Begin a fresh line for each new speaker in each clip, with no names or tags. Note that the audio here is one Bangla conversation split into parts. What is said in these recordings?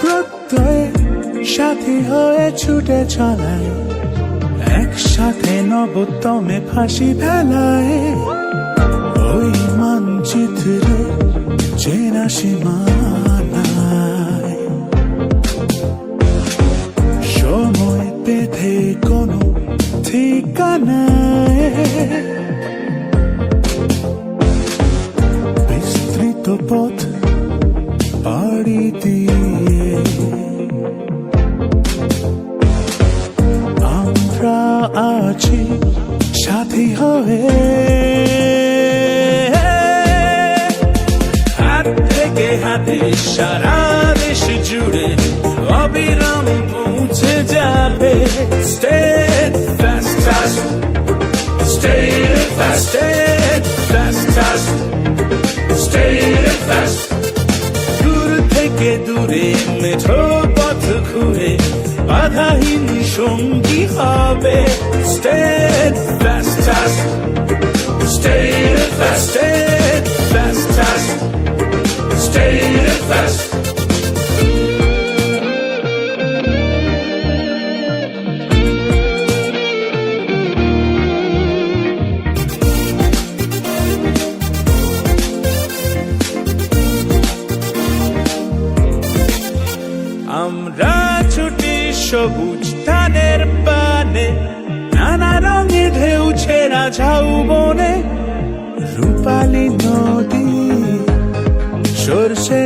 প্রত্যয় সাথী হয়ে ছুটে চলায়, একসাথে নবতমে ফাঁসি ফেলায়। ওই মানচিত্র চেনা সময় বিস্তৃত পথ দিয়ে আমরা আছি সাথী হয়ে। হাত থেকে হাতে সারা দেশ জুড়ে অবিরাম পৌঁছে যাবে। স্টেট ফাস্ট স্টেট ফাস্ট থেকে দূরে মেঠো পথ ঘুরে বাধাহীন সঙ্গী হবে। স্টেট ফাস্ট স্টেট ফাস্ট আমরা ছুটি সবুজ ধানের পানে, নানা রঙে ঢেউ ছেঁড়া ঝাউ বনে, রূপালী নদী, সরষে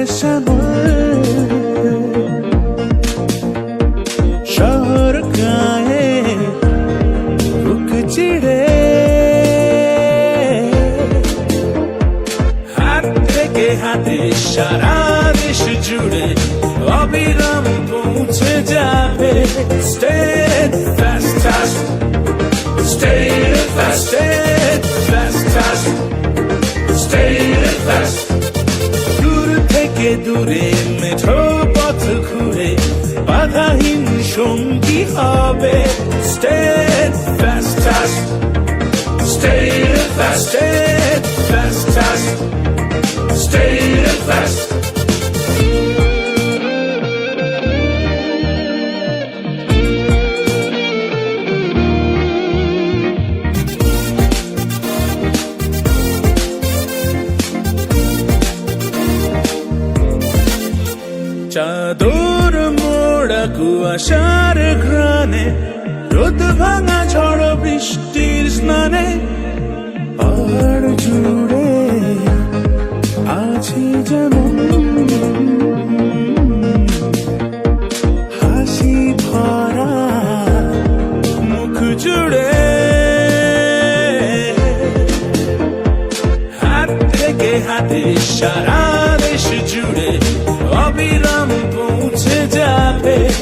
শহর গায়ে বুক চিড়ে। হাত থেকে হাতে সারা দেশ জুড়ে অবিরাম পৌঁছে যাবে। দূর থেকে দূরে মেঠো পথ ঘুরে বাধাহীন সঙ্গী হবে। State fast state fast state fast state fast চাদর মোড়া কুয়াশার ঘ্রাণে, রোদ ভাঙা ঝড় বৃষ্টির স্নানে, পাহাড় জুড়ে আছি যেমন হাসি ভরা মুখ জুড়ে। হাত থেকে হাতে সারা দেশ জুড়ে অবিরাম